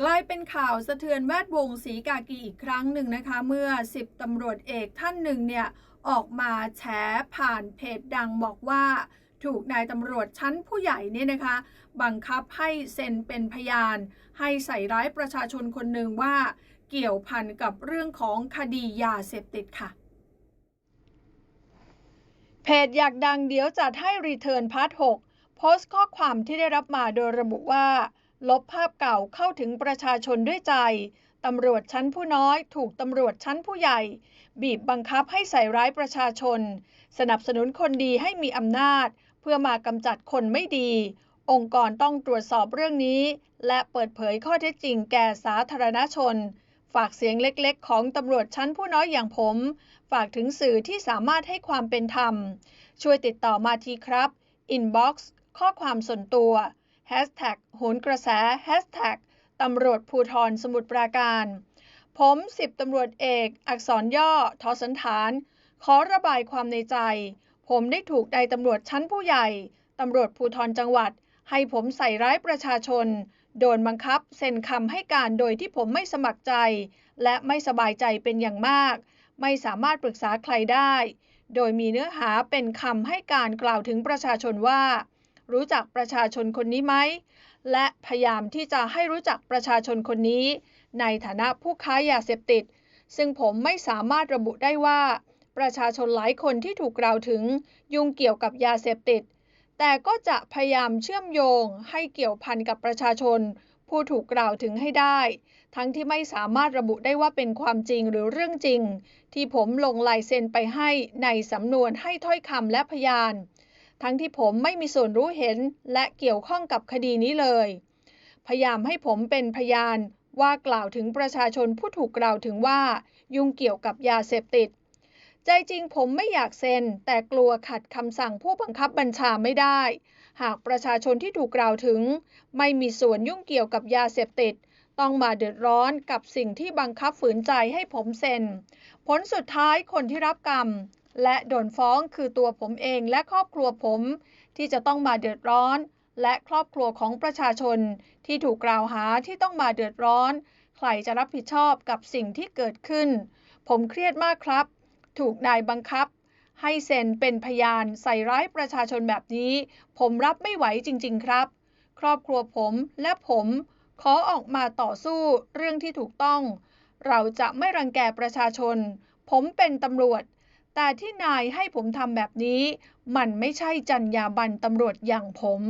กลายเป็นข่าวสะเทือนแวดวงสีกากีอีกครั้งหนึ่งนะคะ เมื่อ 10ตำรวจเอกท่านหนึ่งเนี่ยออกมาแฉผ่านเพจดังบอกว่า ถูกนายตำรวจชั้นผู้ใหญ่เนี่ยนะคะ บังคับให้เซ็นเป็นพยาน ให้ใส่ร้ายประชาชนคนหนึ่งว่าเกี่ยวพันกับเรื่องของคดียาเสพติดค่ะ เพจอยากดังเดี๋ยวจัดให้รีเทิร์นพาร์ท6โพสต์ข้อความที่ได้รับมาโดยระบุว่า ลบภาพเก่าเข้าถึงประชาชนด้วยใจ ตำรวจชั้นผู้น้อยถูกตำรวจชั้นผู้ใหญ่ บีบบังคับให้ใส่ร้ายประชาชน สนับสนุนคนดีให้มีอำนาจ เพื่อมากำจัดคนไม่ดี องค์กรต้องตรวจสอบเรื่องนี้ และเปิดเผยข้อเท็จจริงแก่สาธารณชน ฝากเสียงเล็กๆ ของตำรวจชั้นผู้น้อยอย่างผม ฝากถึงสื่อที่สามารถให้ความเป็นธรรม ช่วยติดต่อมาทีครับ inbox ข้อความส่วนตัว hashtag โหนกระแส hashtag ตำรวจภูทรสมุทรปราการ ผมสิบตำรวจเอก อักษรย่อทอสันฐาน ขอระบายความในใจ ผมได้ถูกนายตำรวจชั้นผู้ใหญ่ตำรวจภูทรจังหวัด ให้ผมใส่ร้ายประชาชน โดนบังคับเซ็นคำให้การโดยที่ผมไม่สมัครใจ และไม่สบายใจเป็นอย่างมาก ไม่สามารถปรึกษาใครได้ โดยมีเนื้อหาเป็นคำให้การกล่าวถึงประชาชนว่า รู้จักประชาชนคนนี้ไหม และพยายามที่จะให้รู้จักประชาชนคนนี้ ในฐานะผู้ค้ายาเสพติด ซึ่งผมไม่สามารถระบุได้ว่า ประชาชนหลายคนที่ถูกกล่าวถึงยุ่งเกี่ยวกับยาเสพติด แต่ก็จะพยายามเชื่อมโยงให้เกี่ยวพันกับประชาชน ผู้ถูกกล่าวถึงให้ได้ ทั้งที่ไม่สามารถระบุได้ว่าเป็นความจริงหรือเรื่องจริง ที่ผมลงลายเซ็นไปให้ในสำนวนให้ถ้อยคำและพยาน ทั้งที่ผมไม่มีส่วนรู้เห็นและเกี่ยวข้องกับคดีนี้เลย พยายามให้ผมเป็นพยานว่ากล่าวถึงประชาชนผู้ถูกกล่าวถึงว่า ยุ่งเกี่ยวกับยาเสพติด ใจจริงผมไม่อยากเซ็น แต่กลัวขัดคำสั่งผู้บังคับบัญชาไม่ได้ หากประชาชนที่ถูกกล่าวถึง ไม่มีส่วนยุ่งเกี่ยวกับยาเสพติด ต้องมาเดือดร้อนกับสิ่งที่บังคับฝืนใจให้ผมเซ็น ผลสุดท้ายคนที่รับกรรม และโดนฟ้องคือตัวผมเองและครอบครัวผม ที่จะต้องมาเดือดร้อน และครอบครัวของประชาชน ที่ถูกกล่าวหาที่ต้องมาเดือดร้อน ใครจะรับผิดชอบกับสิ่งที่เกิดขึ้น ผมเครียดมากครับ ถูกนายบังคับ ให้เซ็นเป็นพยานใส่ร้ายประชาชนแบบนี้ ผมรับไม่ไหวจริง ๆ ครับ ครอบครัวผมและผมขอออกมาต่อสู้เรื่องที่ถูกต้อง เราจะไม่รังแกประชาชน ผมเป็นตำรวจ แต่ที่นายให้ผมทำแบบนี้ มันไม่ใช่จรรยาบรรณตำรวจอย่างผม